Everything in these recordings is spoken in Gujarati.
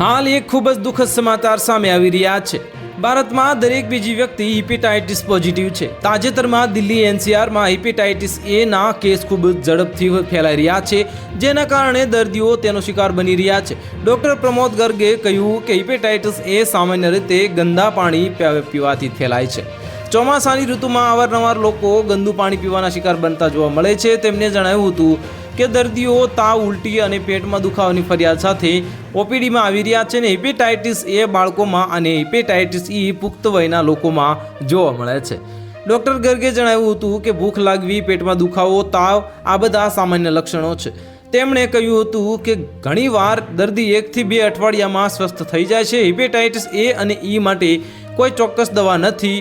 હાલ એક ખૂબ જ દુઃખદ સમાચાર સામે આવી રહ્યા છે. ભારતમાં દરેક બીજી વ્યક્તિ હિપેટાઇટિસ પોઝિટિવ છે. તાજેતરમાં દિલ્હી એનસીઆરમાં હિપેટાઇટિસ એ ના કેસ ખૂબ જ ઝડપથી ફેલાઈ રહ્યા છે, જેના કારણે દર્દીઓ તેનો શિકાર બની રહ્યા છે. ડોક્ટર પ્રમોદ ગર્ગે કહ્યું કે હિપેટાઇટિસ એ સામાન્ય રીતે ગંદા પાણી પીવાથી ફેલાય છે. ચોમાસાની ઋતુમાં અવારનવાર લોકો ગંદુ પાણી પીવાના શિકાર બનતા જોવા મળે છે. તેમણે જણાવ્યું હતું કે દર્દીઓ તાવ, ઉલટી અને પેટમાં દુખાવાની ફરિયાદ સાથે ઓપીડીમાં આવી રહ્યા છે અને હિપેટાઇટિસ એ બાળકોમાં અને હિપેટાઇટિસ ઈ પુખ્ત વયના લોકોમાં જોવા મળે છે. ડૉક્ટર ગર્ગે જણાવ્યું હતું કે ભૂખ લાગવી, પેટમાં દુખાવો, તાવ આ બધા સામાન્ય લક્ષણો છે. તેમણે કહ્યું હતું કે ઘણીવાર દર્દી એકથી બે અઠવાડિયામાં સ્વસ્થ થઈ જાય છે. હિપેટાઇટિસ એ અને ઈ માટે કોઈ ચોક્કસ દવા નથી.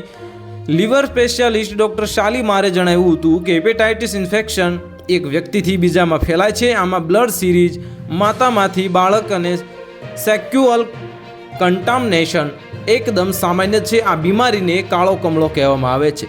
લિવર સ્પેશિયાલિસ્ટ ડૉક્ટર શાલીમારે જણાવ્યું હતું કે હેપેટાઇટિસ ઇન્ફેક્શન એક વ્યક્તિથી બીજામાં ફેલાય છે. આમાં બ્લડ સિરીઝ, માતામાંથી બાળક અને સેક્યુઅલ કન્ટામનેશન એકદમ સામાન્ય છે. આ બીમારીને કાળો કમળો કહેવામાં આવે છે.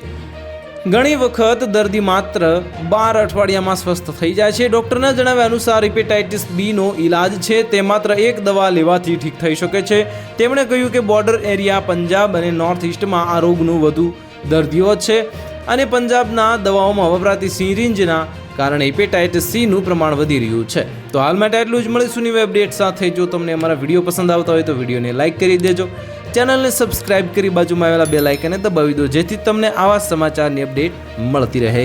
ઘણી વખત દર્દી માત્ર બાર અઠવાડિયામાં સ્વસ્થ થઈ જાય છે. ડૉક્ટરના જણાવ્યા અનુસાર હિપેટાઇટિસ બીનો ઈલાજ છે. તે માત્ર એક દવા લેવાથી ઠીક થઈ શકે છે. તેમણે કહ્યું કે બોર્ડર એરિયા પંજાબ અને નોર્થ ઇસ્ટમાં આ રોગનું વધુ દર્દીઓ છે. અને પંજાબના દવાઓમાં વપરાતી સિરિંજના કારણે હિપેટાઇટિસ સીનું પ્રમાણ વધી રહ્યું છે. તો હાલ માટે એટલું જ. મળીશું નવી અપડેટ સાથે. જો તમને અમારા વીડિયો પસંદ આવતા હોય તો વિડીયોને લાઇક કરી દેજો. ચેનલને સબસ્ક્રાઇબ કરી બાજુમાં આવેલા બે લાઇકને દબાવી દો, જેથી તમને આવા સમાચારની અપડેટ મળતી રહે.